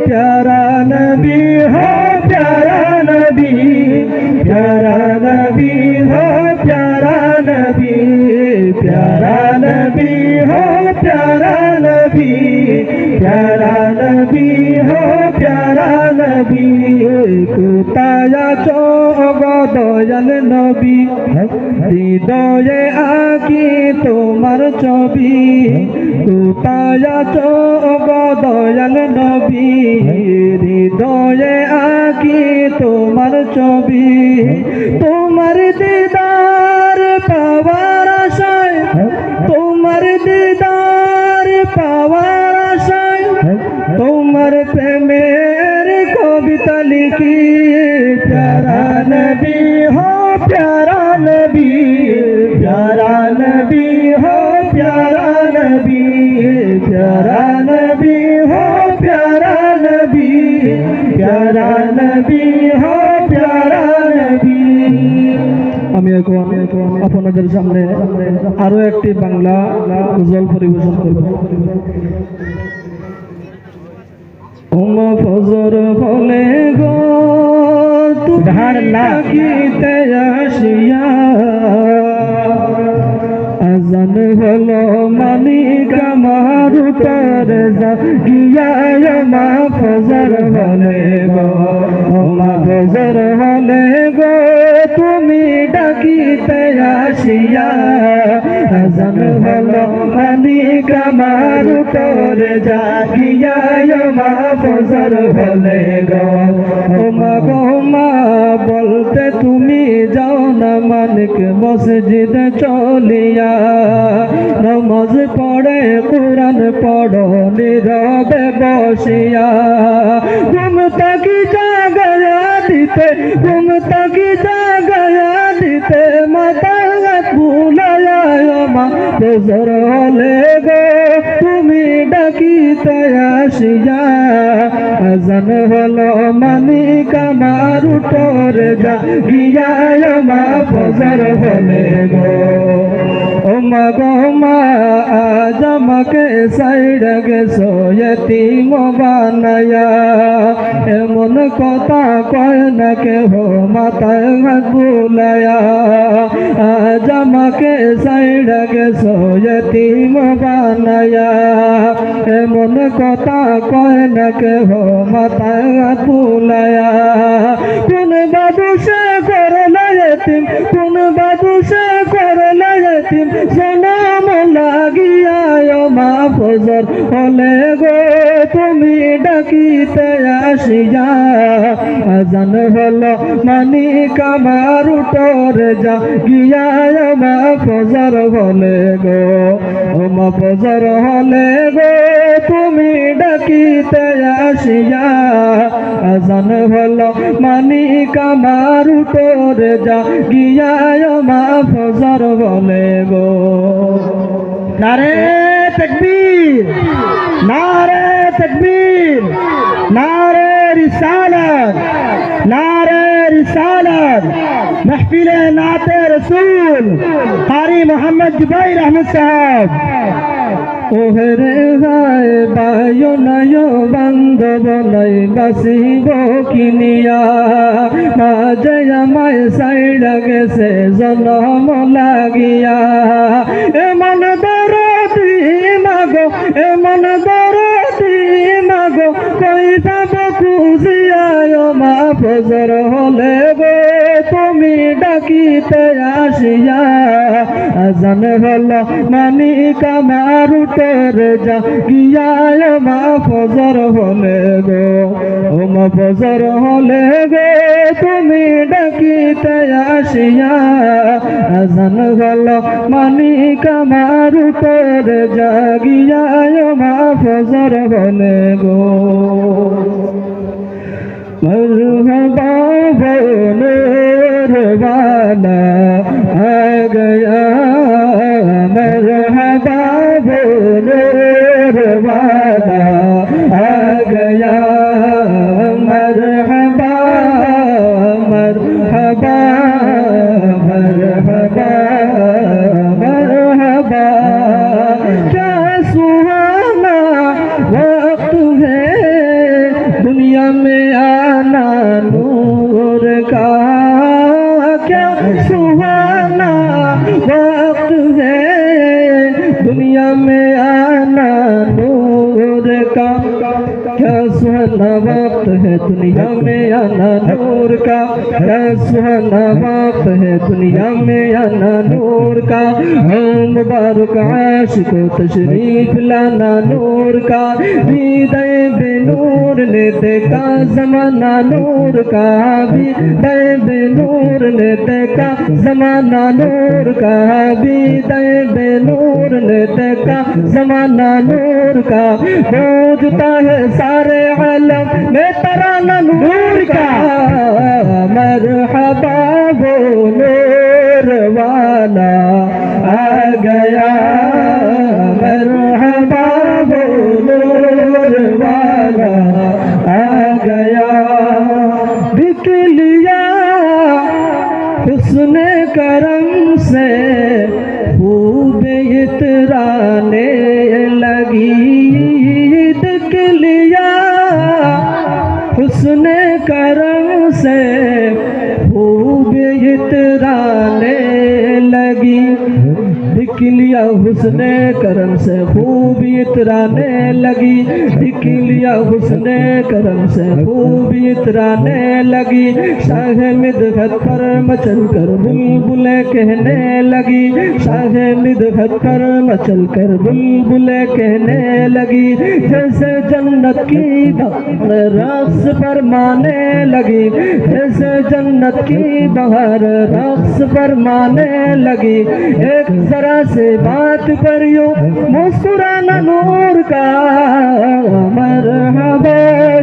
प्यारा नबी हो प्यारा नबी प्यारा नबी हो प्यारा नबी प्यारा नबी हो प्यारा नबी प्यारा नबी हो प्यारा नबी কুতায়া দয়াল নবী হৃদয়ে আঁকি তোমার ছবি কুতায়া দয়াল নবী, হৃদয়ে আঁকি তোমার ছবি। তোমার দিদার পাওয়ার আশায়, তোমার দিদার পাওয়ার আশায়, তোমার প্রেমের কবিতা লিখি। প্যারা নবী হো, প্যারা নবী প্যারা নবী হো, প্যারা নবী। হো প্যারা নবী প্যারা নবী হো প্যারা নবী আমি এখন আপনাদের সামনে আরও একটি বাংলা গজল পরিবেশন করব। ওম ফজর বলে গো তুমিতে আসিয়া বলে গো তুমি ডাকিতে আসিয়া, আজান হলো বলতে তুমি যাও না মালিক মসজিদ চলিয়া, নমাজ পড়ে, কোরআন পড়ো বসিয়া ঘুম তাকি জাগয়া দিতে ঘুম তাকি জাগয়া দিতে, মাতা ভুলায়া মা তোজর হলে গো, তুমি ডাকিতে আসিয়া। আজান হলো মানিক আমার উঠর যা গিয়া মা ফজর হলে গো। ও মা গো মা আজ আমাকে সাইড গেছো এতিম বানায়া এমন কথা কয় না কেহ মাথায় হাত বুলায়া আজ আমাকে সাইড গেছো এতিম বানায়া এমন কথা কয় না কেহ মাথায় হাত বুলায়া কোন বাবু সে করলা এতিম কোন বাবু সে করলা এতিম জনম লাগিয়া মা হলে গো, তুমি ডাকিতে আসিয়া। আজান হলো মানিক আমার উঠর যা, গিয়া মা ফজর হলে গো। মা ফজর হলে গো, তুমি ডাকিতে আসিয়া। আজান হলো মানিক আমার উঠর যা, গিয়া মা ফজর বলে গো। महफिल नात रसूल हारी मोहम्मद जुबैर अहमद साहब ওহেরে হায় বায়ো নয় বান্ধব নাই বাসিব কিনিয়া মাঝে আমায় সাইড গেছে জনম লাগিয়া। এমন দর দিন গো এমন দর দিন গো কই যাব মা ফজর হলে গো, তুমি ডাকিতে আসিয়া, আজান হল মানিক আমার উঠর যা, গিয়ায় মা ফজর হলে গো, ও মা ফজর হলে গো, তুমি ডাকিতে আসিয়া, আজান হল মানিক আমার উঠর যা, গিয়ায় মা ফজর হলে গো। मरहबा बोलोर वाला आ गया मरहबा बोलोर वाला आ गया मरहबा मरहबा मरहबा मरहबा क्या सुहाना वक्त है सुहाना वक्त है दुनिया में आना नूर का? क्या सुहाना वक्त है दुनिया में आना नूर का? हो मुबारक आशिक को तशरीफ़ लाना नूर का। हृदय बेनूर ने देखा, जमाना नूर का। हृदय बेनूर ने देखा, जमाना नूर का। हृदय बेनूर ने देखा, जमाना नूर का। गूंजता है सारे आलम में तराना नूर का मरहबा वो नूर वाला आ गया। इतराने लगी दिख लिया हुस्न, करम से खूब इतराने लगी। दिख लिया हुस्न, करम से खूब इतराने लगी। शाह मिदहत पर मचल कर बुलबुले कहने लगी। शाह मिदहत पर मचल कर बुलबुले कहने लगी। जैसे जन्नत की बहार पर माने लगी। जैसे जन्नत की बहार रक्स फरमाने लगी। एक जरा से ભાત કર્યો મસુરાના નૂર કા મરહબા